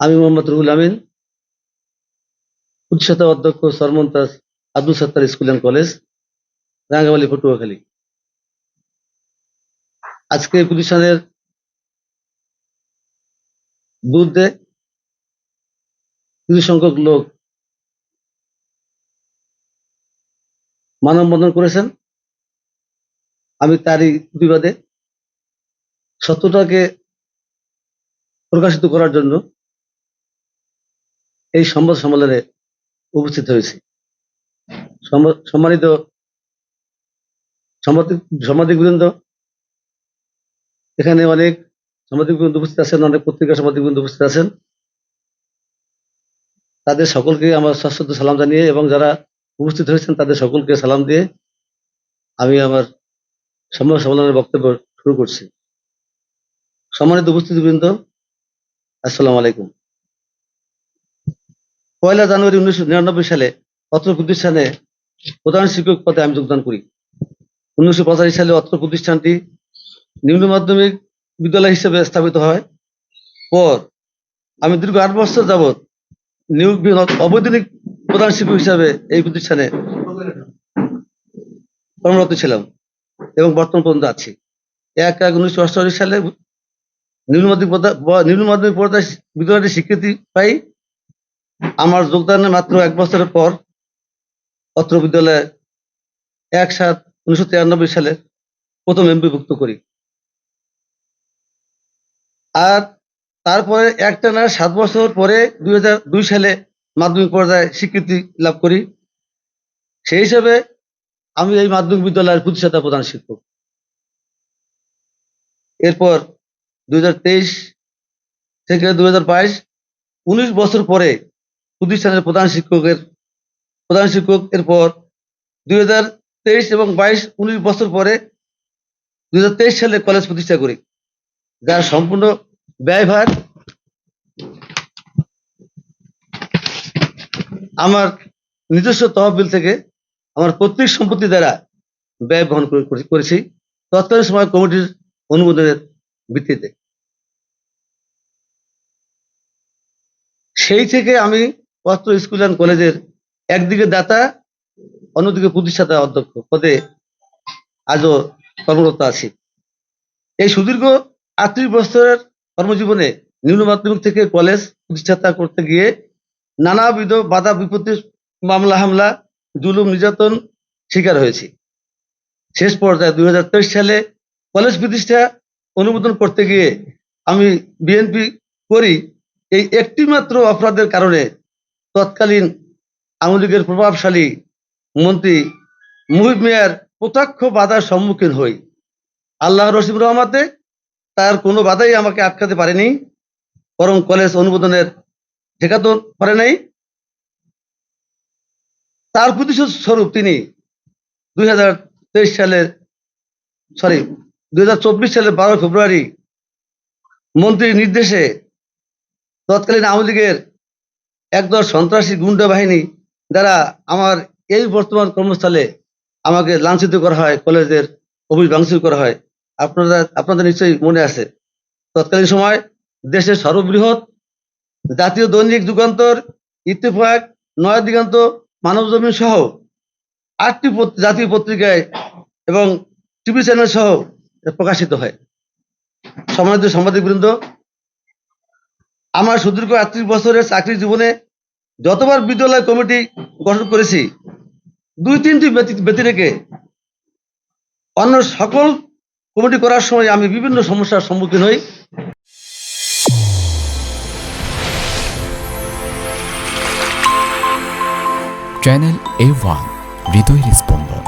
আমি মোহাম্মদ রুহুল আমিন প্রতিষ্ঠাতা অধ্যক্ষ সরমন্তাজ Abdul Sattar school and college, Rangamali Patuakhali. আজকে প্রতিষ্ঠানের বিরুদ্ধে কিছু সংখ্যক লোক মানববন্ধন করেছেন। আমি তারই প্রতিবাদে সত্যটাকে প্রকাশিত করার জন্য এই সংবাদ সম্মেলনে উপস্থিত হয়েছি। সম- সম্মানিত সাংবাদিক বৃন্দ এখানে অনেক সাংবাদিক বৃন্দ উপস্থিত আছেন, অনেক পত্রিকা সাংবাদিক বৃন্দ উপস্থিত আছেন। তাদের সকলকে আমার সশ্রদ্ধ সালাম জানিয়ে এবং যারা উপস্থিত হয়েছেন তাদের সকলকে সালাম দিয়ে আমি আমার সম্মান সম্মেলনের বক্তব্য শুরু করছি। সম্মানিত উপস্থিতিবৃন্দ, আসসালামু আলাইকুম। পয়লা জানুয়ারি উনিশশো নিরানব্বই সালে অত্র প্রতিষ্ঠানে প্রধান শিক্ষক পদে আমি যোগদান করি। উনিশশো পঁচাশি সালে অত্র প্রতিষ্ঠানটি নিম্ন মাধ্যমিক বিদ্যালয় হিসেবে স্থাপিত হয়। পর আমি দীর্ঘ আট বছর যাবৎ নিয়োগ অবৈতনিক প্রধান শিক্ষক হিসাবে এই প্রতিষ্ঠানে কর্মরত ছিলাম এবং বর্তমান পর্যন্ত আছি। এক এক উনিশশো সালে নিম্ন মাধ্যমিক নিম্ন মাধ্যমিক পর্যায়ে বিদ্যালয়টি স্বীকৃতি পাই আমার যোগদানের মাত্র এক বছরের পর অত্র বিদ্যালয়ে এক সাত উনিশশো তিরানব্বই সালে প্রথম এমপিভুক্ত করি। আর তারপরে একটানা সাত বছর পরে দুই সালে মাধ্যমিক পর্যায়ে স্বীকৃতি লাভ করি। সেই হিসেবে আমি এই মাধ্যমিক বিদ্যালয়ের প্রতিষ্ঠাতা প্রধান শিক্ষক। এরপর দুই হাজার তেইশ থেকে দুই হাজার বাইশ, উনিশ বছর পরে প্রতিষ্ঠানের প্রধান শিক্ষকের, প্রধান শিক্ষক এরপর দুই হাজার তেইশ এবং বাইশ, উনিশ বছর পরে দুই হাজার তেইশ সালে কলেজ প্রতিষ্ঠা করি, যার সম্পূর্ণ ব্যয়ভার আমার নিজস্ব তহবিল থেকে আমার প্রত্যেক সম্পত্তি দ্বারা ব্যয় বহন করে- করে- করেছি। তৎকালীন সময় কমিটির অনুমোদনের ভিত্তিতে। সেই থেকে আমি অস্ত্র স্কুল অ্যান্ড কলেজের একদিকে দাতা, অন্যদিকে প্রতিষ্ঠাতা অধ্যক্ষ পদে আজও কর্মরত আছি। এই সুদীর্ঘ আটত্রিশ বছরের কর্মজীবনে নিম্ন মাধ্যমিক থেকে কলেজ প্রতিষ্ঠাতা করতে গিয়ে নানাবিধ বাধা বিপত্তি, মামলা, হামলা, জুলুম, নির্যাতন শিকার হয়েছি। শেষ পর্যায়ে দুই হাজার তেইশ সালে কলেজ প্রতিষ্ঠা অনুমোদন করতে গিয়ে আমি বিএনপি করি এই একটি মাত্র অপরাধের কারণে তৎকালীন আওয়ামী লীগের প্রভাবশালী মন্ত্রী মুহিব মিয়ার প্রত্যক্ষ বাধার সম্মুখীন হই। আল্লাহ রসিম রহমাতে তার কোনো বাধাই আমাকে আটকাতে পারেনি, বরং কলেজ অনুমোদনের ঠেকাতে পারে নাই। তার প্রতিশোধ স্বরূপ তিনি দুই হাজার তেইশ সালের সরি দুই হাজার চব্বিশ সালের বারো ফেব্রুয়ারি মন্ত্রীর নির্দেশে তৎকালীন আওয়ামী লীগের একদল সন্ত্রাসী গুন্ডা বাহিনী দ্বারা আমার এই বর্তমান কর্মস্থলে আমাকে লাঞ্ছিত করা হয়, কলেজের অফিস ভাঙচুর করা হয়। আপনারা, আপনাদের নিশ্চয়ই মনে আছে। তৎকালীন সময় দেশের সর্ববৃহৎ জাতীয় দৈনিক যুগান্তর, ইত্তেফাক, নয়া দিগান্ত মানব জমিন সহ আটটি জাতীয় পত্রিকায় এবং টিভি চ্যানেল সহ প্রকাশিত হয়। সম্মানিত সাংবাদিকবৃন্দ আমার সুদীর্ঘ আটত্রিশ বছরের চাকরি জীবনে যতবার বিদ্যালয় কমিটি গঠন করেছি, দুই তিনটি ব্যতি- রেখে অন্য সকল কমিটি করার সময় আমি বিভিন্ন সমস্যার সম্মুখীন হই। চ্যানেল এ ওয়ান হৃদয়ের স্পন্দন